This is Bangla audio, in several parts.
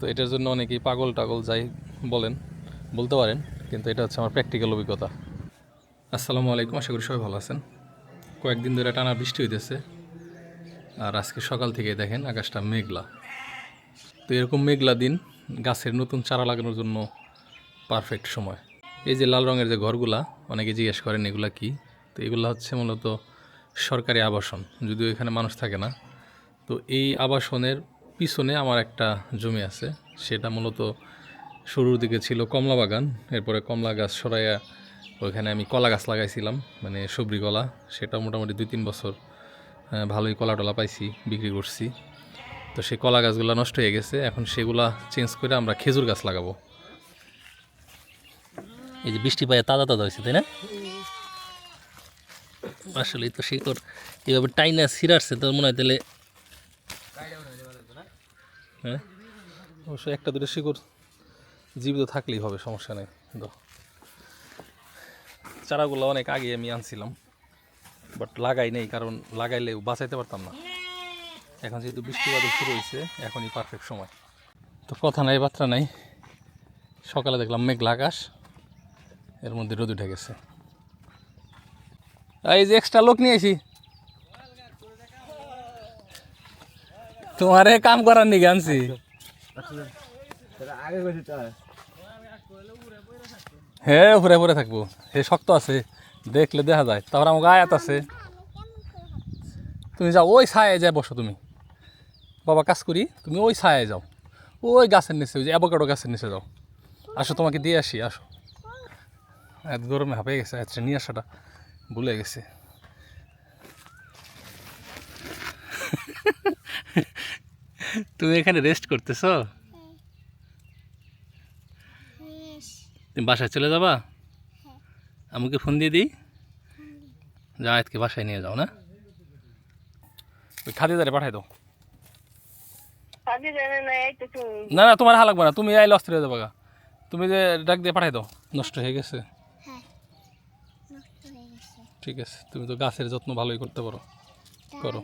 তো এটার জন্য অনেকেই পাগল টাগল যাই বলেন, বলতে পারেন, কিন্তু এটা হচ্ছে আমার প্র্যাকটিক্যাল অভিজ্ঞতা। আসসালামু আলাইকুম, আশা করি সবাই ভালো আছেন। কয়েকদিন ধরে টানা বৃষ্টি হইতেছে, আর আজকে সকাল থেকে দেখেন আকাশটা মেঘলা। তো এরকম মেঘলা দিন, গাছের নতুন চারা লাগানোর জন্য পারফেক্ট সময়। এই যে লাল রঙের যে ঘরগুলা, অনেকে জিজ্ঞেস করেন এগুলা কি? তো এগুলো হচ্ছে মূলত সরকারি আবাসন, যদিও এখানে মানুষ থাকে না। তো এই আবাসনের পিছনে আমার একটা জমি আছে। সেটা মূলত শুরুর দিকে ছিল কমলা বাগান। এরপরে কমলা গাছ সরাইয়া ওইখানে আমি কলা গাছ লাগাইছিলাম মানে সবরি কলা। সেটা মোটামুটি দুই তিন বছর ভালোই কলা টলা পাইছি বিক্রি করছি। তো সেই কলা গাছগুলো নষ্ট হয়ে গেছে। এখন সেগুলা চেঞ্জ করে আমরা খেজুর গাছ লাগাবো। এই যে বৃষ্টি পায়ে তাজা তাজা হয়েছে তাই না? আসলে তো শিকড় এইভাবে টাইনা সিরাটছে তো মনে হয় তাহলে হ্যাঁ? অবশ্যই একটা দুটো শিকড় জীবিত থাকলেই হবে, সমস্যা নেই। চারাগুলো অনেক আগে আমি আনছিলাম বাট লাগাই নেই, কারণ লাগাইলে বাঁচাইতে পারতাম না। এখন যেহেতু বৃষ্টি বাদল শুরু হয়েছে, এখনই পারফেক্ট সময়। তো কথা নাই বার্তা নাই। সকালে দেখলাম মেঘলা আকাশ, এর মধ্যে রোদ উঠে গেছে। এই যে এক্সট্রা লোক নিয়ে আসি তোমারে কাম করার নিকে আনছি। হ্যাঁ ঘুরে ঘুরে থাকব। হে, শক্ত আছে। দেখলে দেখা যায়। তারপর আমার আয়াত আছে। তুমি যাও, ওই ছায় যায় বসো তুমি। বাবা, কাজ করি। তুমি ওই ছায় যাও। ওই গাছের নিচে, ওই যে অ্যাভোকাডো গাছের নিচে যাও। আসো, তোমাকে দিয়ে আসি, আসো। এত গরমে হাঁপিয়ে গেছে আচ্ছা নিয়ে আসাটা ভুলে গেছে। তুমি এখানে রেস্ট করতেছ? তুমি বাসায় চলে যাবা? আমাকে ফোন দিয়ে দিই। যা আজকে বাসায় নিয়ে যাও না? ওই খাদি দাঁড়িয়ে পাঠাই দাও। না না তোমার হা লাগবে না। তুমি আইলে অস্থির হয়ে যাব গা। তুমি যে ডাক দিয়ে পাঠাই দাও নষ্ট হয়ে গেছে। ঠিক আছে তুমি তো গাছের যত্ন ভালোই করতে পারো। করো।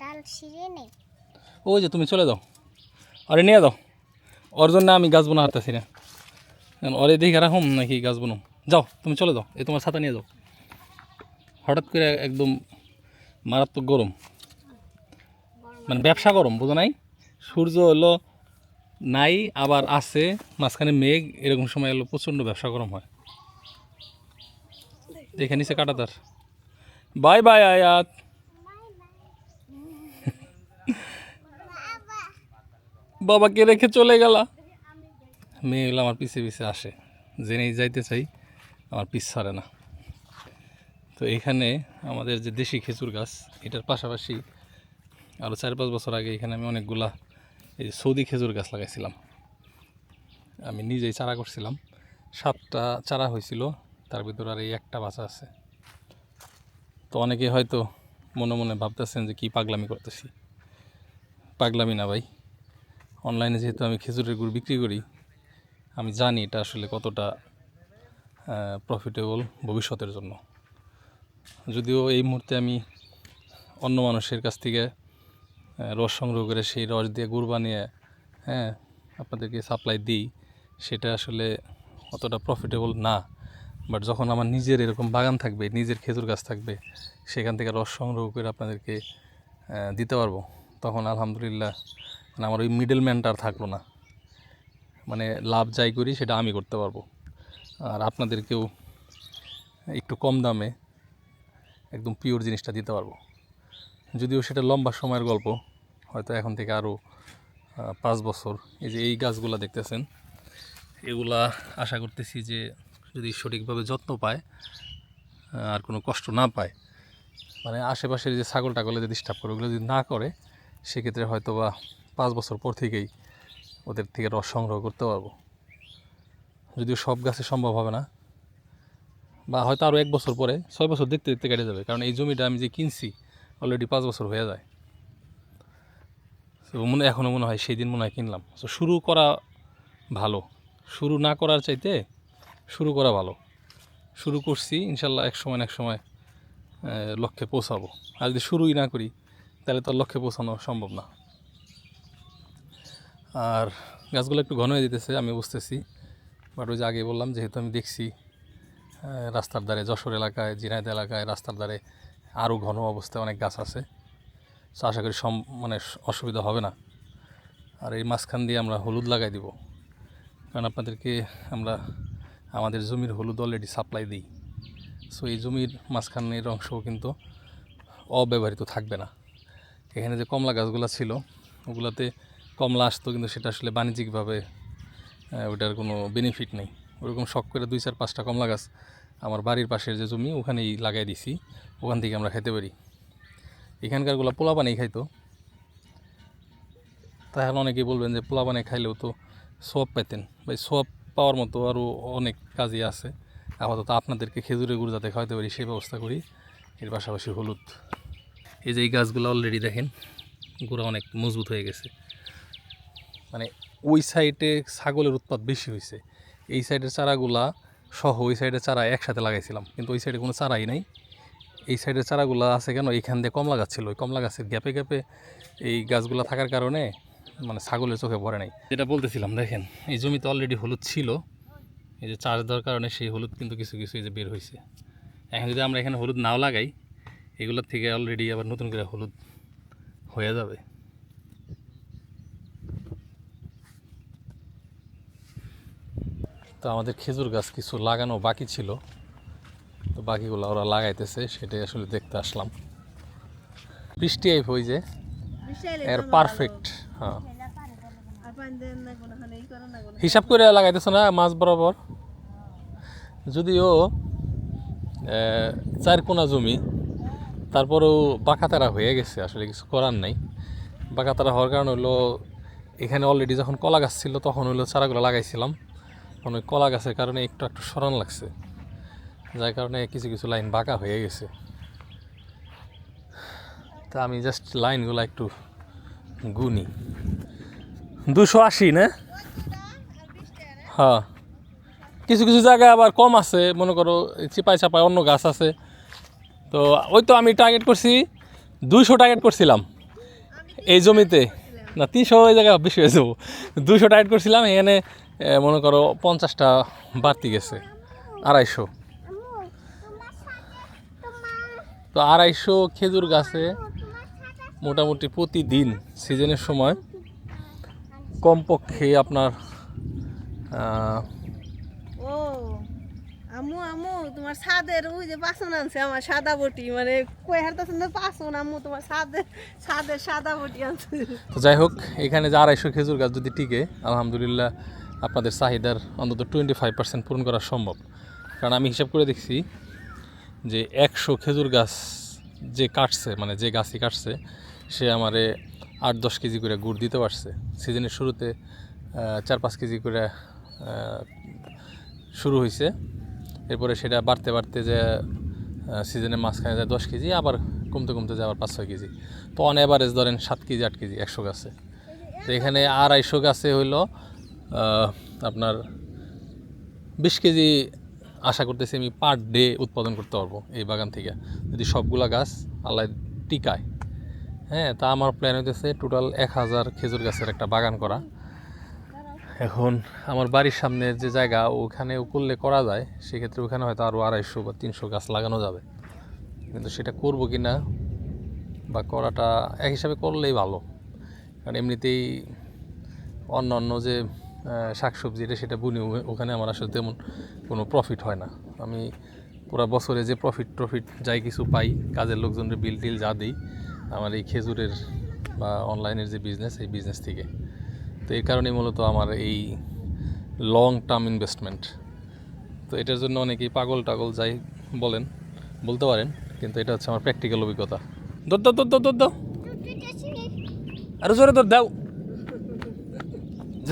ডাল ছিঁড়ে নেই। ওই যে তুমি চলে যাও। আরে নিয়ে যাও। ওর জন্য আমি গাছ বোনা হারতেছি না ওরে দেখে রাখুম নাকি গাছ বোনো যাও, তুমি চলে যাও। এই তোমার ছাতা নিয়ে যাও। হঠাৎ করে একদম মারাত্মক গরম। মানে ব্যবসা গরম, বুঝো নাই? সূর্য হলো নাই, আবার আছে, মাঝখানে মেঘ, এরকম সময় এলো, প্রচণ্ড ব্যবসা গরম হয়। দেখে নিচে কাটাতার। বাই বাই আয়াত। বাবাকে রেখে চলে গেলা। মেয়েগুলো আমার পিছে পিছে আসে। জেনেই যাইতে চাই, আমার পিছ ছাড়ে না। তো এখানে আমাদের যে দেশি খেজুর গাছ, এটার পাশাপাশি আরও চার পাঁচ বছর আগে এখানে আমি অনেকগুলা এই সৌদি খেজুর গাছ লাগাইছিলাম। আমি নিজেই চারা করছিলাম। সাতটা চারা হয়েছিল, তার ভিতর আর এই একটা বাচ্চা আছে। তো অনেকে হয়তো মনে মনে ভাবতেছেন যে কী পাগলামি করতেছি। পাগলামি না ভাই। অনলাইনে যেহেতু আমি খেজুরের গুড় বিক্রি করি, আমি জানি এটা আসলে কতটা প্রফিটেবল ভবিষ্যতের জন্য। যদিও এই মুহূর্তে আমি অন্য মানুষের কাছ থেকে রস সংগ্রহ করে সেই রস দিয়ে গুড় বানিয়ে হ্যাঁ আপনাদেরকে সাপ্লাই দিই, সেটা আসলে অতটা প্রফিটেবল না। বাট যখন আমার নিজের এরকম বাগান থাকবে, নিজের খেজুর গাছ থাকবে, সেখান থেকে রস সংগ্রহ করে আপনাদেরকে দিতে পারব, তখন আলহামদুলিল্লাহ মানে আমার ওই মিডল ম্যানটা আর থাকল না। মানে লাভ যাই করি সেটা আমি করতে পারব। আর আপনাদেরকেও একটু কম দামে একদম পিওর জিনিসটা দিতে পারব। যদিও সেটা লম্বা সময়ের গল্প, হয়তো এখন থেকে আরও পাঁচ বছর। এই যে এই গাছগুলো দেখতেছেন, এগুলা আশা করতেছি যে যদি সঠিকভাবে যত্ন পায়, আর কোনো কষ্ট না পায় মানে আশেপাশের যে ছাগল টাগলে যে ডিস্টার্ব করে, ওগুলো যদি না করে, সেক্ষেত্রে হয়তো বা পাঁচ বছর পর থেকেই ওদের থেকে রস সংগ্রহ করতে পারব। যদিও সব গাছে সম্ভব হবে না, বা হয়তো আরও এক বছর পরে, ছয় বছর দেখতে দেখতে কেটে যাবে, কারণ এই জমিটা আমি যে কিনছি অলরেডি পাঁচ বছর হয়ে যায়। তো মনে এখনও মনে হয় সেই দিন মনে হয় কিনলাম। তো শুরু করা ভালো, শুরু না করার চাইতে শুরু করা ভালো। শুরু করছি, ইনশাল্লাহ এক সময় এক সময় লক্ষ্যে পৌঁছাবো। আর যদি শুরুই না করি, তাহলে তো লক্ষ্যে পৌঁছানো সম্ভব না। আর গাছগুলো একটু ঘন হয়ে যেতেছে, আমি বুঝতেছি। বাট ওই যে আগে বললাম, যেহেতু আমি দেখছি রাস্তার ধারে, যশোর এলাকায় জিনাইদ এলাকায় রাস্তার ধারে আরও ঘন অবস্থায় অনেক গাছ আছে। তো আশা করি সম মানে অসুবিধা হবে না। আর এই মাঝখান দিয়ে আমরা হলুদ লাগাই দিব। কারণ আপনাদেরকে আমরা আমাদের জমির হলুদ অলরেডি সাপ্লাই দিই। সো এই জমির মাঝখানের অংশও কিন্তু অব্যবহৃত থাকবে না। এখানে যে কমলা গাছগুলো ছিল, ওগুলাতে কমলা আসতো কিন্তু সেটা আসলে বাণিজ্যিকভাবে ওটার কোনো বেনিফিট নেই। ওরকম শখ করে দুই চার পাঁচটা কমলা গাছ আমার বাড়ির পাশের যে জমি, ওখানেই লাগাই দিছি। ওখান থেকে আমরা খেতে পারি। এখানকারগুলো পোলা পানি খাইতো তাহলে অনেকেই বলবেন যে পোলা পানি খাইলেও তো সব পেতেন ভাই সব পাওয়ার মতো আরও অনেক কাজই আছে। আপাতত আপনাদেরকে খেজুরের গুড় যাতে খাওয়াতে পারি, সেই ব্যবস্থা করি। এর পাশাপাশি হলুদ। এই যে এই গাছগুলো অলরেডি দেখেন, গুঁড়া অনেক মজবুত হয়ে গেছে। মানে ওই সাইডে ছাগলের উৎপাদ বেশি হয়েছে এই সাইডের চারাগুলা সহ ওই সাইডের চারা একসাথে লাগাইছিলাম, কিন্তু ওই সাইডে কোনো চারাই নাই। এই সাইডের চারাগুলো আছে কেন? এইখান দিয়ে কমলা গাছ ছিল। ওই কমলা গাছের গ্যাপে গ্যাপে এই গাছগুলো থাকার কারণে মানে ছাগলের চোখে পড়ে নাই। যেটা বলতেছিলাম, দেখেন, এই জমিতে অলরেডি হলুদ ছিল। এই যে চাষ দেওয়ার কারণে সেই হলুদ কিন্তু কিছু কিছু এই যে বের হয়েছে এখন যদি আমরা এখানে হলুদ নাও লাগাই, এগুলোর থেকে অলরেডি আবার নতুন করে হলুদ হয়ে যাবে। তো আমাদের খেজুর গাছ কিছু লাগানো বাকি ছিল। তো বাকিগুলো ওরা লাগাইতেছে সেটাই আসলে দেখতে আসলাম। বৃষ্টি আইব ওই যে এর পারফেক্ট হ্যাঁ। হিসাব করে লাগাইতেছো না মাছ বরাবর? যদিও চার কোনা জমি তারপরেও বাঁকাতারা হয়ে গেছে আসলে কিছু করার নাই। বাঁকাতারা হওয়ার কারণ হলো এখানে অলরেডি যখন কলা গাছ ছিল তখন হলো চারাগুলো লাগাইছিলাম। ওই কলা গাছের কারণে একটু একটু সরান লাগছে, যার কারণে কিছু কিছু লাইন বাঁকা হয়ে গেছে। তা আমি জাস্ট লাইনগুলো একটু গুনি। দুশো আশি, না? হ্যাঁ। কিছু কিছু জায়গায় আবার কম আছে, মনে করো চিপাই চাপায় অন্য গাছ আছে। তো ওই তো আমি টার্গেট করছি, দুইশো টার্গেট করছিলাম। এই জমিতে, না, তিনশো ওই জায়গায় বেশি হয়ে যাব। দুইশো টার্গেট করছিলাম, এখানে মনে করো পঞ্চাশটা বাড়তি গেছে আড়াইশো। তো আড়াইশো খেজুর গাছে মোটামুটি প্রতিদিন সিজনের সময় কমপক্ষে আপনার ও আম্মু আম্মু তোমার ছাদের ওই যে বাসন আনছে আমার সাদা বটি মানে কই হারতাছেন না বাসন আম্মু তোমার ছাদের ছাদের সাদা বটি আনছে। তো যাই হোক এখানে যে আড়াইশো খেজুর গাছ যদি টিকে আলহামদুলিল্লাহ আপনাদের চাহিদার অন্তত টোয়েন্টি ফাইভ পার্সেন্ট পূরণ করা সম্ভব। কারণ আমি হিসাব করে দেখছি যে একশো খেজুর গাছ যে কাটছে মানে যে গাছই কাটছে, সে আমারে আট দশ কেজি করে গুড় দিতে পারছে সিজনের শুরুতে চার পাঁচ কেজি করে শুরু হয়েছে এরপরে সেটা বাড়তে বাড়তে যে সিজনের মাঝখানে যায় দশ কেজি, আবার কমতে কমতে যায় আবার পাঁচ ছয় কেজি। তো অন অ্যাভারেজ ধরেন সাত কেজি, আট কেজি একশো গাছে। তো এখানে আড়াইশো গাছে হইল আপনার বিশ কেজি আশা করতেছি আমি পার ডে উৎপাদন করতে পারব এই বাগান থেকে। যদি সবগুলা গাছ আল্লাহ টিকায়। হ্যাঁ তা আমার প্ল্যান হইতেছে টোটাল এক হাজার খেজুর গাছের একটা বাগান করা। এখন আমার বাড়ির সামনের যে জায়গা, ওখানে করলে করা যায়, সেক্ষেত্রে ওখানে হয়তো আরও আড়াইশো বা তিনশো গাছ লাগানো যাবে। কিন্তু সেটা করব কি না, বা করাটা এক হিসাবে করলেই ভালো। কারণ এমনিতেই অন্য অন্য যে শাকসবজি, এটা সেটা বুনি ওখানে আমার আসলে তেমন কোনো প্রফিট হয় না। আমি পুরো বছরে যে প্রফিট ট্রফিট যাই কিছু পাই, কাজের লোকজনের বিল টিল যা দিই, আমার এই খেজুরের বা অনলাইনের যে বিজনেস এই বিজনেস থেকে। তো এই কারণেই মূলত আমার এই লং টার্ম ইনভেস্টমেন্ট তো এটার জন্য অনেকেই পাগল টাগল যাই বলেন, বলতে পারেন, কিন্তু এটা হচ্ছে আমার প্র্যাকটিক্যাল অভিজ্ঞতা। দর দর দাও দর দাও আরে জোরে দর দাও।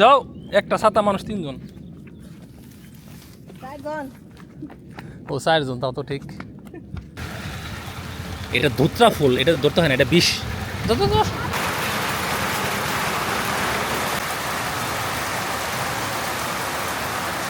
যাও। একটা ছাতা মানুষ তিনজন। ও চারজন তাও তো ঠিক। এটা ধুত্রা ফুল এটা ধরতে হয় না এটা বিষ। যত।